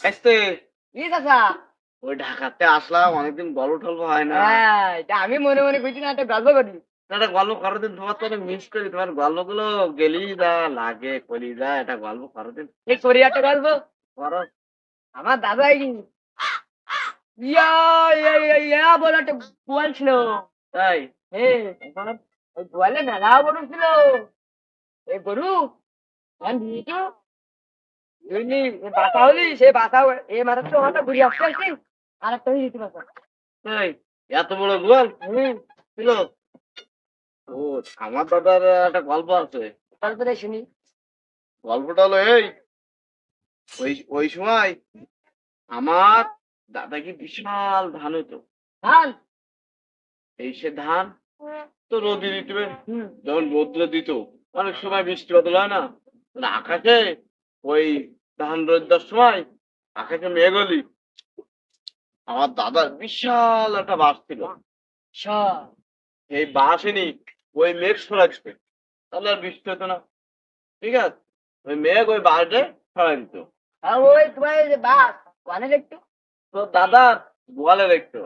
আসতে। কি চাচা। ওই ঢাকাতে আসলাম অনেকদিন গল্প টল্প হয় না। হ্যাঁ আমি মনে মনে কইছি না একটা গল্প করি। একটা গল্প করো দিন তোমার তো মিস করি। তোমার গল্পগুলো গেলি যা লাগে করি যা এটা গল্প করো দিন এই করি একটা গল্প। করো। আমার ইয়া ইয়া ইয়া ইয়া বলে একটা গোয়াল ছিল। তাই? হে ওই গোয়ালে মেলা বড় ছিল। এই গরু আমি বুঝলি বাসা হলি সে বাসা এ তো মাথা ঘুরে আসতে আসছি। আর একটা হয়ে যেতে বাসা এত বড় গোয়াল? ছিল ও আমার দাদার একটা গল্প আছে। গল্পটা শুনি। গল্পটা হলো এই ওই ওই সময় আমার দাদা কি বিশাল ধান হতো ধান? এই সে ধান তো রোদি দিতে। যখন রোদ্রে দিত অনেক সময় বৃষ্টি বাদল হয় না আকাশে ওই ধান রোদ দেওয়ার সময় আকাশে মেঘলি আমার দাদার বিশাল একটা বাস ছিল। এই বাসেনি ওই মেঘ সরাচ্ছে তাহলে আর বৃষ্টি হতো না। ঠিক আছে? ওই মেঘ ওই বাসে সরাই দিত। আর ওই তোমার বাস ওখানে দেখতো তো দাদার গোয়ালে দেখতো